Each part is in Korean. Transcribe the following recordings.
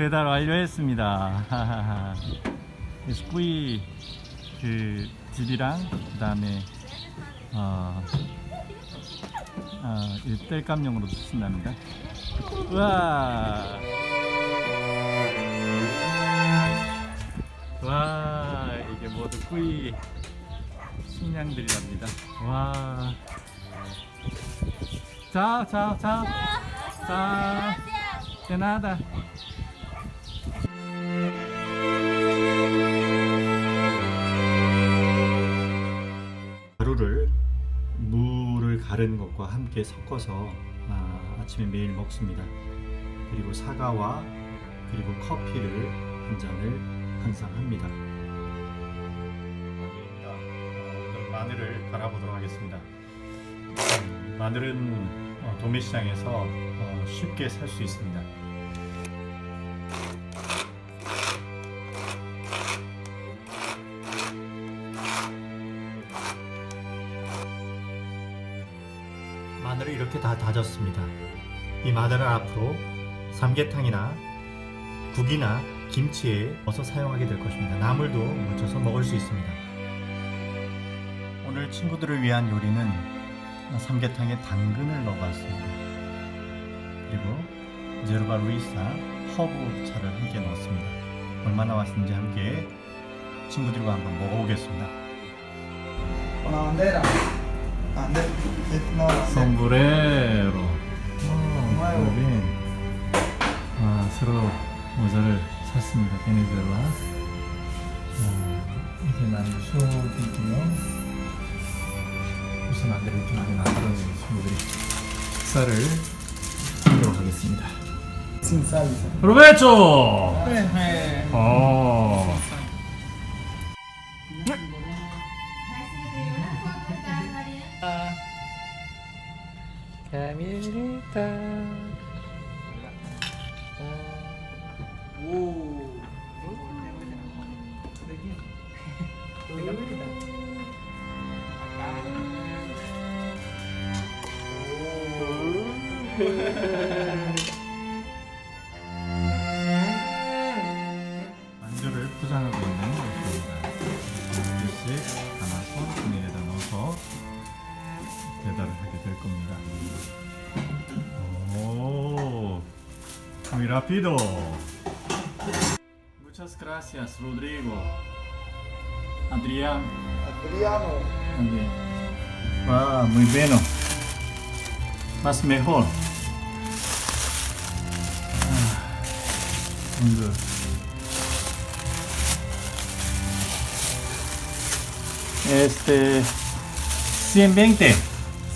배달 완료했습니다. 뿌이 그 집이랑 그다음에 어, 어, 이 땔감용으로 쓰신답니다. 우와, 와 이게 모두 뿌이 식량들이랍니다. 와, 자, 자, 자, 자. 가 가른 것과 함께 섞어서 아, 아침에 매일 먹습니다. 그리고 사과와 그리고 커피를 한 잔을 항상 합니다. 오늘 마늘을 갈아보도록 하겠습니다. 음, 마늘은 어, 도매시장에서 어, 쉽게 살 수 있습니다. 마늘을 이렇게 다 다졌습니다. 이 마늘을 앞으로 삼계탕이나 국이나 김치에 넣어서 사용하게 될 것입니다. 나물도 묻혀서 먹을 수 있습니다. 오늘 친구들을 위한 요리는 삼계탕에 당근을 넣어봤습니다. 그리고 제르바 루이사 허브 차를 함께 넣었습니다. 얼마나 맛있는지 함께 친구들과 한번 먹어보겠습니다. La bandera. La bandera. Eh, Nuevo. muy bien. 아, 새로 모자를 샀습니다. 베네수엘라. 어, 이게 만수이고요. 무슨 안대를 이렇게 만들어내는 친구들이 식사를 하도록 하겠습니다. Salsa. 로베초! Eh, 어. 카밀리타. 만두를 포장하고 있는 모습입니다. やたら避けてるコミがおお muy rápido. Muchas gracias Rodrigo. Adrián. Adriano. Adrián ah muy bien más mejor. Ah, un este 120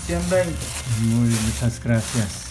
120. Muy muchas gracias.